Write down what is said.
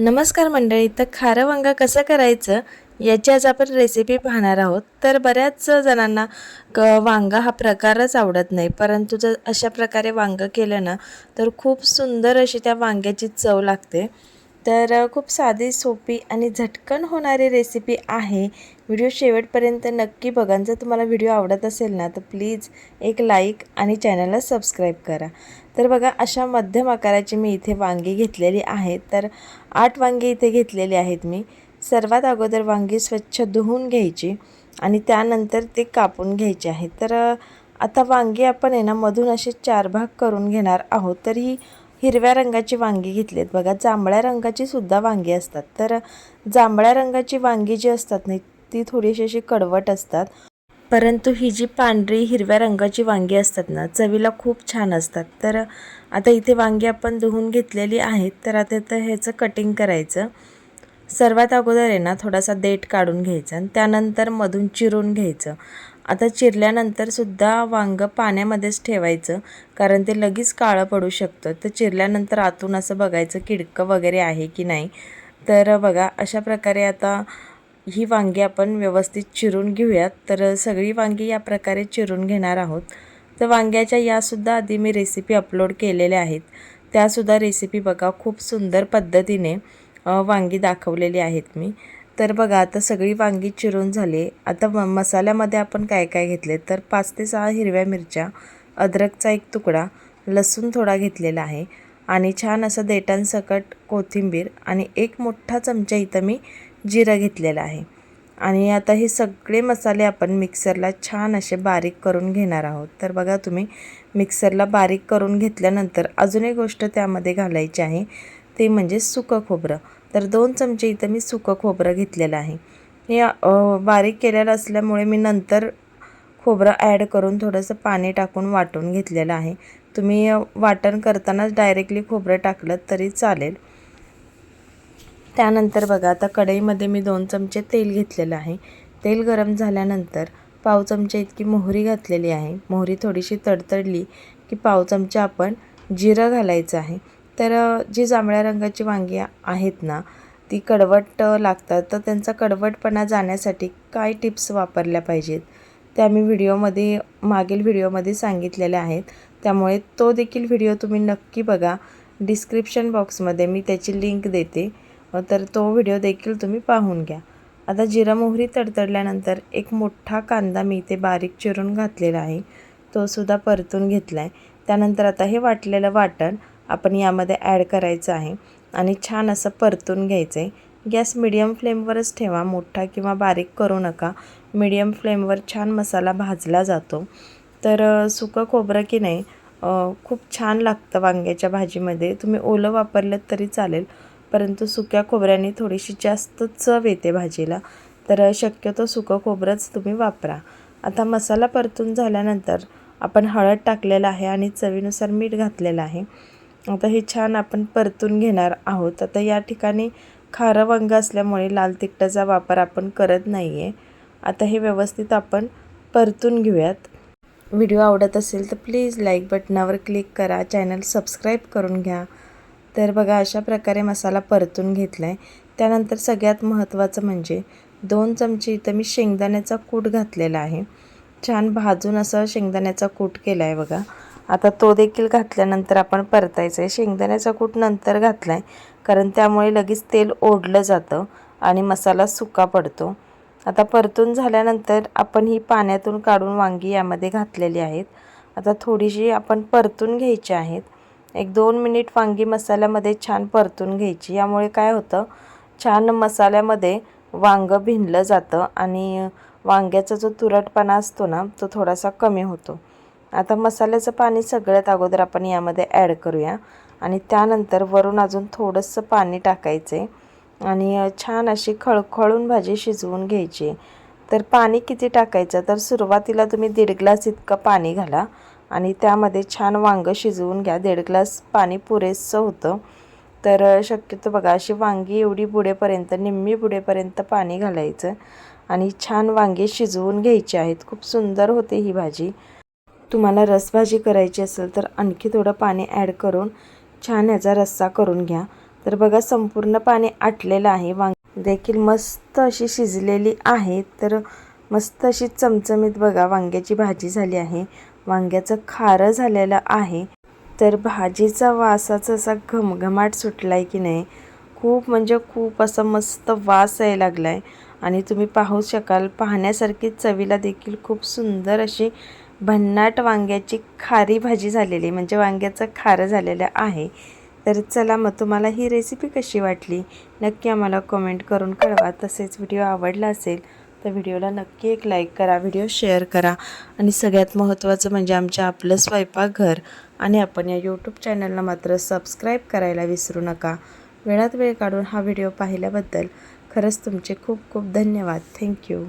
नमस्कार मंडळी तर खारं वांगा कसं करायचं याची आज आपण रेसिपी पाहणार आहोत. तर बऱ्याच जणांना क वांगा हा प्रकारच आवडत नाही परंतु जर अशा प्रकारे वांगं केलं ना तर खूप सुंदर अशी त्या वांग्याची चव लागते. तर खूप साधी सोपी आणि झटकन होणारी रेसिपी आहे. व्हिडिओ शेवटपर्यंत नक्की बघा. जर तुम्हाला व्हिडिओ आवडत असेल ना तर प्लीज एक लाईक आणि चॅनलला सबस्क्राईब करा. तर बघा अशा मध्यम आकाराची मी इथे वांगी घेतलेली आहेत तर आठ वांगी इथे घेतलेली आहेत मी. सर्वात अगोदर वांगी स्वच्छ धुवून घ्यायची आणि त्यानंतर ते कापून घ्यायचे आहे. तर आता वांगी आपण आहे ना मधून असे चार भाग करून घेणार आहोत. तर ही हिरव्या रंगाची वांगी घेतलीत. बघा जांभळ्या रंगाची सुद्धा वांगी असतात. तर जांभळ्या रंगाची वांगी जी असतात ना ती थोडीशी अशी कडवट असतात. परंतु ही जी पांढरी हिरव्या रंगाची वांगी असतात ना चवीला खूप छान असतात. तर आता इथे वांगी आपण धुवून घेतलेली आहेत. तर आता तर ह्याचं कटिंग करायचं. सर्वात अगोदर आहे ना थोडासा देठ काढून घ्यायचा आणि त्यानंतर मधून चिरून घ्यायचं. आता चिरल्यानंतर सुद्धा वांगं पाण्यामध्येच ठेवायचं कारण ते लगेच काळं पडू शकतं. तर चिरल्यानंतर आतून असं बघायचं किडकं वगैरे आहे की नाही. तर बघा अशा प्रकारे आता ही वांगी आपण व्यवस्थित चिरून घेऊयात. तर सगळी वांगी या प्रकारे चिरून घेणार आहोत. तर वांग्याच्या यासुद्धा आधी मी रेसिपी अपलोड केलेल्या आहेत. त्यासुद्धा रेसिपी बघा खूप सुंदर पद्धतीने वांगी दाखवलेली आहेत मी. तर बघा आता सगळी वांगी चिरून झाली. आता म मसाल्यामध्ये आपण काय काय घेतले? तर पाच ते सहा हिरव्या मिरच्या अद्रकचा एक तुकडा लसूण थोडा घेतलेला आहे आणि छान असं देटांसकट कोथिंबीर आणि एक मोठा चमचा इथं मी जिरं घेतलेलं आहे. आणि आता हे सगळे मसाले आपण मिक्सरला छान असे बारीक करून घेणार आहोत. तर बघा तुम्ही मिक्सरला बारीक करून घेतल्यानंतर अजून एक गोष्ट त्यामध्ये घालायची आहे. ते म्हणजे सुकं खोबरं. तर दोन चमचे इथं मी सुकं खोबरं घेतलेलं आहे. हे बारीक केलेलं असल्यामुळे मी नंतर खोबरं ॲड करून थोडंसं पाणी टाकून वाटून घेतलेलं आहे. तुम्ही वाटण करतानाच डायरेक्टली खोबरं टाकलं तरी चालेल. त्यानंतर बघा आता कढईमध्ये मी दोन चमचे तेल घेतलेलं आहे. तेल गरम झाल्यानंतर पाव चमचे इतकी मोहरी घातलेली आहे. मोहरी थोडीशी तडतडली की पाव चमचा आपण जिरं घालायचं आहे. तर जी जांभळ्या रंगाची वांगी आहेत ना ती कडवट लागतात. तर त्यांचा कडवटपणा जाण्यासाठी काय टिप्स वापरल्या पाहिजेत? त्या मी व्हिडिओमध्ये मागील व्हिडिओमध्ये सांगितलेल्या आहेत. त्यामुळे तो देखील व्हिडिओ तुम्ही नक्की बघा. डिस्क्रिप्शन बॉक्समध्ये मी त्याची लिंक देते. तर तो व्हिडिओ देखील तुम्ही पाहून घ्या. आता जिरा मोहरी तडतडल्यानंतर एक मोठा कांदा मी इथे बारीक चिरून घातलेला आहे. तो सुद्धा परतून घेतला आहे त्यानंतर आता हे वाटलेलं वाटण आपण यामध्ये ॲड करायचं आहे. आणि छान असं परतून घ्यायचं आहे गॅस मिडियम फ्लेमवरच ठेवा. मोठा किंवा बारीक करू नका. मिडियम फ्लेमवर छान मसाला भाजला जातो. तर सुकं खोबरं की नाही खूप छान लागतं वांग्याच्या भाजीमध्ये. तुम्ही ओलं वापरलं तरी चालेल. परंतु सुक्या खोबऱ्याने थोडीशी जास्त चव येते भाजीला. तर शक्यतो सुकं खोबरंच तुम्ही वापरा. आता मसाला परतून झाल्यानंतर आपण हळद टाकलेलं आहे आणि चवीनुसार मीठ घातलेलं आहे. आता हे छान आपण परतून घेणार आहोत. आता या ठिकाणी खारं वांग असल्यामुळे लाल तिखटाचा वापर आपण करत नाही आहे आता हे व्यवस्थित आपण परतून घेऊयात. व्हिडिओ आवडत असेल तर प्लीज लाईक बटनावर क्लिक करा चॅनल सबस्क्राईब करून घ्या. तर बघा अशा प्रकारे मसाला परतून घेतला आहे त्यानंतर सगळ्यात महत्त्वाचं म्हणजे दोन चमचे इथं मी शेंगदाण्याचा कूट घातलेला आहे. छान भाजून असं शेंगदाण्याचा कूट केला आहे बघा. आता तो देखील घातल्यानंतर आपण परतायचं आहे शेंगदाण्याचा कूट नंतर घातला आहे कारण त्यामुळे लगेच तेल ओढलं जातं आणि मसाला सुका पडतो. आता परतून झाल्यानंतर आपण ही पाण्यातून काढून वांगी यामध्ये घातलेली आहेत. आता थोडीशी आपण परतून घ्यायची आहेत. एक दोन मिनिट वांगी मसाल्यामध्ये छान परतून घ्यायची. यामुळे काय होतं छान मसाल्यामध्ये वांगं भिनलं जातं आणि वांग्याचा जो तुरटपणा असतो ना तो थोडासा कमी होतो. आता मसाल्याचं पाणी सगळ्यात अगोदर आपण यामध्ये ॲड करूया. आणि त्यानंतर वरून अजून थोडंसं पाणी टाकायचं आहे आणि छान अशी खळखळून भाजी शिजवून घ्यायची. तर पाणी किती टाकायचं? तर सुरुवातीला तुम्ही दीड ग्लास इतकं पाणी घाला. आणि त्यामध्ये छान वांगं शिजवून घ्या. दीड ग्लास पाणी पुरेसं होतं. तर शक्यतो बघा अशी वांगी एवढी बुडेपर्यंत निम्मी बुडेपर्यंत पाणी घालायचं. आणि छान वांगे शिजवून घ्यायचे आहेत. खूप सुंदर होते ही भाजी. तुम्हाला रसभाजी करायची असेल तर आणखी थोडं पाणी ॲड करून छान याचा रस्सा करून घ्या. तर बघा संपूर्ण पाणी आटलेलं आहे. वांग देखील मस्त अशी शिजलेली आहे. तर मस्त अशी चमचमीत बघा वांग्याची भाजी झाली आहे. वांग्याचं खारं झालेलं आहे. तर भाजीचा वासाचा असा घमघमाट सुटला आहे की नाही? खूप म्हणजे खूप असा मस्त वास यायला लागला आहे आणि तुम्ही पाहू शकाल पाहण्यासारखी चवीला देखील खूप सुंदर अशी भन्नाट वांग्याची खारी भाजी झालेली म्हणजे वांग्याचं खारं झालेलं आहे. तर चला मग तुम्हाला ही रेसिपी कशी वाटली? नक्की आम्हाला कमेंट करून कळवा. तसेच व्हिडिओ आवडला असेल तर व्हिडिओला नक्की एक लाईक करा व्हिडिओ शेअर करा. आणि सगळ्यात महत्त्वाचं म्हणजे आमच्या आपलं स्वयंपाकघर आणि आपण या यूट्यूब चॅनलला मात्र सबस्क्राईब करायला विसरू नका. वेळात वेळ काढून हा व्हिडिओ पाहिल्याबद्दल खरंच तुमचे खूप खूप धन्यवाद. थँक्यू